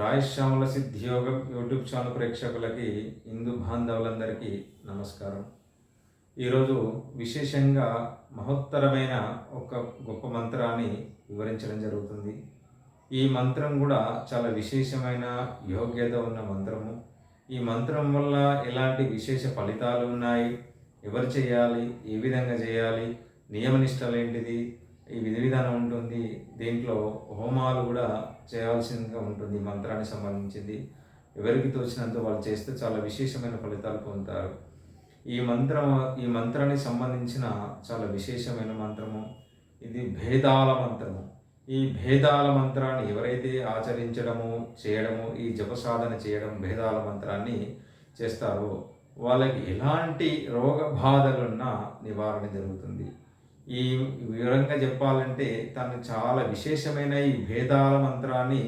రాయశ్యాముల సిద్ధియోగం YouTube channel ప్రేక్షకులకి హిందూ బాంధవులందరికీ నమస్కారం. ఈరోజు విశేషంగా మహోత్తరమైన ఒక గొప్ప మంత్రాన్ని వివరించడం జరుగుతుంది. ఈ మంత్రం కూడా చాలా విశేషమైన యోగ్యత ఉన్న మంత్రము. ఈ మంత్రం వల్ల ఎలాంటి విశేష ఫలితాలు ఉన్నాయి? ఎవరు చేయాలి? ఏ విధంగా చేయాలి? నియమనిష్టలు ఏంటిది? ఈ విధి విధానం ఉంటుంది. దీంట్లో హోమాలు కూడా చేయాల్సిందిగా ఉంటుంది. ఈ మంత్రానికి సంబంధించింది. ఎవరికి తోచినంత వాళ్ళు చేస్తే చాలా విశేషమైన ఫలితాలు పొందుతారు. ఈ మంత్రం ఈ మంత్రానికి సంబంధించిన చాలా విశేషమైన మంత్రము. ఇది భేదాల మంత్రము. ఈ భేదాల మంత్రాన్ని ఎవరైతే ఆచరించడము చేయడము ఈ జప సాధన చేయడం భేదాల మంత్రాన్ని చేస్తారో వాళ్ళకి ఎలాంటి రోగ బాధలున్నా నివారణ జరుగుతుంది. ఈ వివరంగా చెప్పాలంటే తను చాలా విశేషమైన ఈ భేదాల మంత్రాన్ని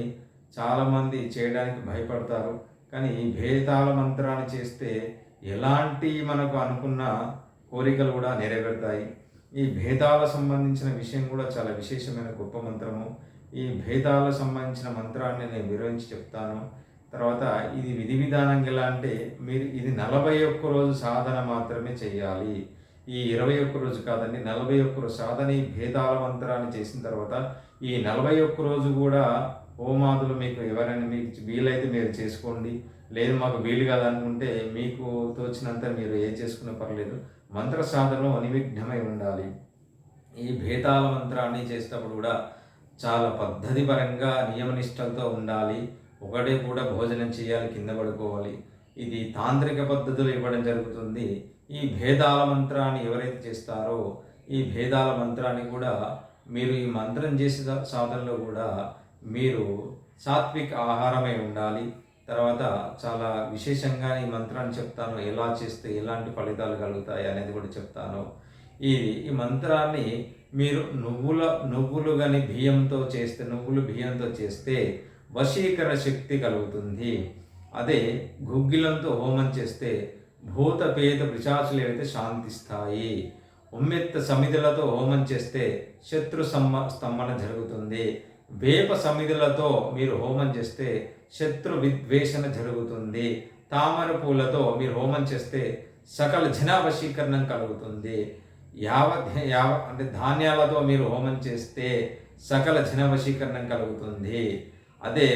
చాలామంది చేయడానికి భయపడతారు. కానీ ఈ భేదాల మంత్రాన్ని చేస్తే ఎలాంటి మనకు అనుకున్న కోరికలు కూడా నెరవేరుతాయి. ఈ భేదాల సంబంధించిన విషయం కూడా చాలా విశేషమైన గొప్ప మంత్రము. ఈ భేదాలకు సంబంధించిన మంత్రాన్ని నేను వివరించి చెప్తాను. తర్వాత ఇది విధి విధానం ఎలా అంటే మీరు ఇది నలభై ఒక్క రోజు సాధన మాత్రమే చేయాలి. ఈ ఇరవై ఒక్క రోజు కాదండి నలభై ఒక్క రోజు సాధన ఈ భేదాల మంత్రాన్ని చేసిన తర్వాత ఈ నలభై ఒక్క రోజు కూడా హోమాదులు మీకు ఎవరైనా మీకు వీలైతే మీరు చేసుకోండి. లేదు మాకు వీలు కాదనుకుంటే మీకు తోచినంత మీరు ఏం చేసుకున్నా పర్లేదు. మంత్ర సాధనలో అనివిఘ్నమై ఉండాలి. ఈ భేదాల మంత్రాన్ని చేసేటప్పుడు కూడా చాలా పద్ధతి పరంగా నియమనిష్టలతో ఉండాలి. ఒకటే కూడా భోజనం చేయాలి కింద పడుకోవాలి. ఇది తాంత్రిక పద్ధతులు ఇవ్వడం జరుగుతుంది. ఈ భేదాల మంత్రాన్ని ఎవరైతే చేస్తారో ఈ భేదాల మంత్రాన్ని కూడా మీరు ఈ మంత్రం చేసే సాధనలో కూడా మీరు సాత్విక ఆహారమే ఉండాలి. తర్వాత చాలా విశేషంగా ఈ మంత్రాన్ని చెప్తాను. ఎలా చేస్తే ఎలాంటి ఫలితాలు కలుగుతాయి అనేది కూడా చెప్తాను. ఈ ఈ మంత్రాన్ని మీరు నువ్వుల నువ్వులు కానీ బియ్యంతో చేస్తే నువ్వులు బియ్యంతో చేస్తే వశీకర శక్తి కలుగుతుంది. అదే గుగ్గిలంతో హోమం చేస్తే భూత పిశాసులు ఏవైతే శాంతిస్తాయి ఉమ్మెత్త సమిధులతో హోమం చేస్తే శత్రు సమ్మ స్తంభన జరుగుతుంది. వేప సమిధులతో మీరు హోమం చేస్తే శత్రు విద్వేషణ జరుగుతుంది. తామర పూలతో మీరు హోమం చేస్తే సకల జనావశీకరణం కలుగుతుంది. యావ యావ అంటే ధాన్యాలతో మీరు హోమం చేస్తే సకల జనవశీకరణం కలుగుతుంది. అదే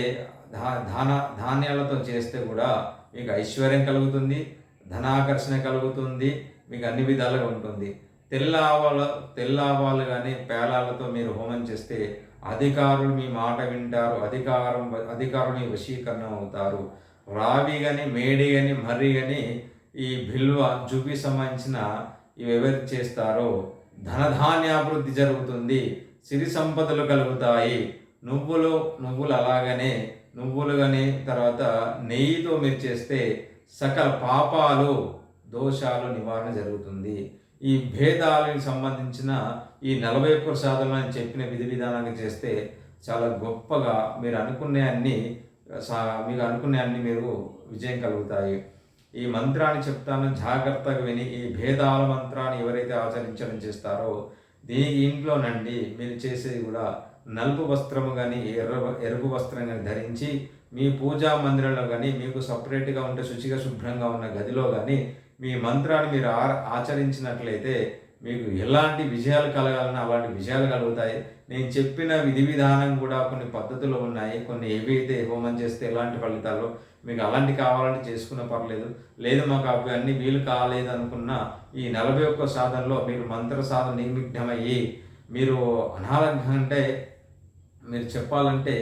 ధా ధాన ధాన్యాలతో చేస్తే కూడా మీకు ఐశ్వర్యం కలుగుతుంది. ధనాకర్షణ కలుగుతుంది మీకు అన్ని విధాలుగా ఉంటుంది. తెల్ల ఆవాలు తెల్ల ఆవాలు కానీ పేలాలతో మీరు హోమం చేస్తే అధికారులు మీ మాట వింటారు అధికారం అధికారులు మీ వశీకరణం అవుతారు. రావి కానీ మేడి కానీ మర్రి కానీ ఈ బిల్వ జుబి సంబంధించిన ఇవి ఎవరు చేస్తారో ధనధాన్యాభివృద్ధి జరుగుతుంది సిరి సంపదలు కలుగుతాయి. నువ్వులు నువ్వులు అలాగనే నువ్వులు కానీ తర్వాత నెయ్యితో మీరు చేస్తే సకల పాపాలు దోషాలు నివారణ జరుగుతుంది. ఈ భేదాలకు సంబంధించిన ఈ నలభై ఒక్క సాధనలు అని చెప్పిన విధి విధానాన్ని చేస్తే చాలా గొప్పగా మీరు అనుకునే అన్ని మీకు అనుకునే అన్ని మీరు విజయం కలుగుతాయి. ఈ మంత్రాన్ని చెప్తాను జాగ్రత్తగా విని ఈ భేదాల మంత్రాన్ని ఎవరైతే ఆచరించడం చేస్తారో దీని ఇంట్లోనండి మీరు చేసేది కూడా నలుపు వస్త్రము కానీ ఎర్ర ఎరుపు వస్త్రం కానీ ధరించి మీ పూజా మందిరంలో కానీ మీకు సపరేట్గా ఉంటే శుచిగా శుభ్రంగా ఉన్న గదిలో కానీ మీ మంత్రాన్ని మీరు ఆచరించినట్లయితే మీకు ఎలాంటి విజయాలు కలగాలన్నా అలాంటి విజయాలు కలుగుతాయి. నేను చెప్పిన విధి విధానం కూడా కొన్ని పద్ధతులు ఉన్నాయి. కొన్ని ఏవైతే హోమం చేస్తే ఎలాంటి ఫలితాలు మీకు అలాంటి కావాలని చేసుకున్న పర్లేదు. లేదు మాకు అవి అన్ని వీలు కాలేదు అనుకున్న ఈ నలభై ఒక్క సాధనలో మీరు మంత్ర సాధన నిమిగ్నమయ్యి మీరు అనారోగ్యం అంటే మీరు చెప్పాలంటే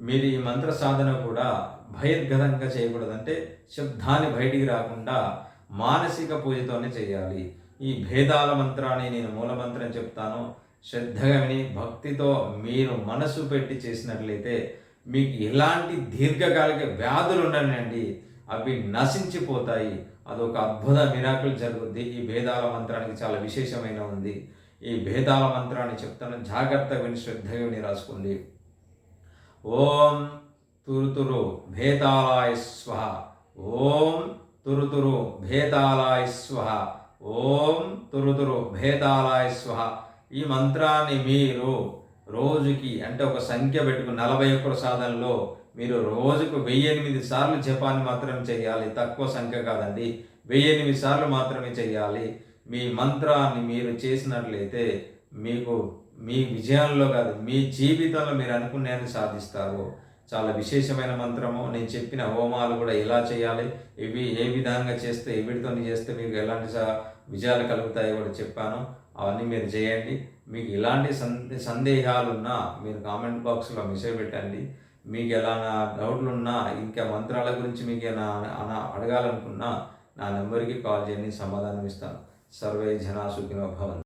మీరు ఈ మంత్ర సాధన కూడా బహిర్గతంగా చేయకూడదంటే శబ్దాన్ని బయటికి రాకుండా మానసిక పూజతోనే చేయాలి. ఈ భేదాల మంత్రాన్ని నేను మూలమంత్రం చెప్తాను. శ్రద్ధగా విని భక్తితో మీరు మనసు పెట్టి చేసినట్లయితే మీకు ఎలాంటి దీర్ఘకాలిక వ్యాధులు ఉండనండి. అవి నశించిపోతాయి. అదొక అద్భుత మిరాకులు జరుగుద్ది. ఈ భేదాల మంత్రానికి చాలా విశేషమైన ఉంది. ఈ భేదాల మంత్రాన్ని చెప్తాను. జాగ్రత్తగా విని శ్రద్ధగా విని రాసుకోండి. ఓం తురుతురు భేతాలాయ స్వహ. ఓం తురుతురు భేతాలాయ స్వహ. ఓం తురుతురు భేతాలాయ స్వహ. ఈ మంత్రాన్ని మీరు రోజుకి అంటే ఒక సంఖ్య పెట్టుకుని నలభై ఒక్కరు సాధనలో మీరు రోజుకు వెయ్యి ఎనిమిది సార్లు జపాన్ని మాత్రం చేయాలి. తక్కువ సంఖ్య కాదండి. వెయ్యి ఎనిమిది సార్లు మాత్రమే చేయాలి. మీ మంత్రాన్ని మీరు చేసినట్లయితే మీకు మీ విజయాల్లో కాదు మీ జీవితంలో మీరు అనుకునేది సాధిస్తారు. చాలా విశేషమైన మంత్రము. నేను చెప్పిన హోమాలు కూడా ఎలా చేయాలి ఇవి ఏ విధంగా చేస్తే వీటితో చేస్తే మీకు ఎలాంటి విజయాలు కలుగుతాయో కూడా చెప్పాను. అవన్నీ మీరు చేయండి. మీకు ఎలాంటి సందే సందేహాలున్నా మీరు కామెంట్ బాక్స్లో మెసేజ్ పెట్టండి. మీకు ఎలానా డౌట్లు ఉన్నా ఇంకా మంత్రాల గురించి మీకు ఏమైనా అడగాలనుకున్నా నా నెంబర్కి కాల్ చేయండి సమాధానం ఇస్తాను. సర్వే జనా సుఖినో భవన్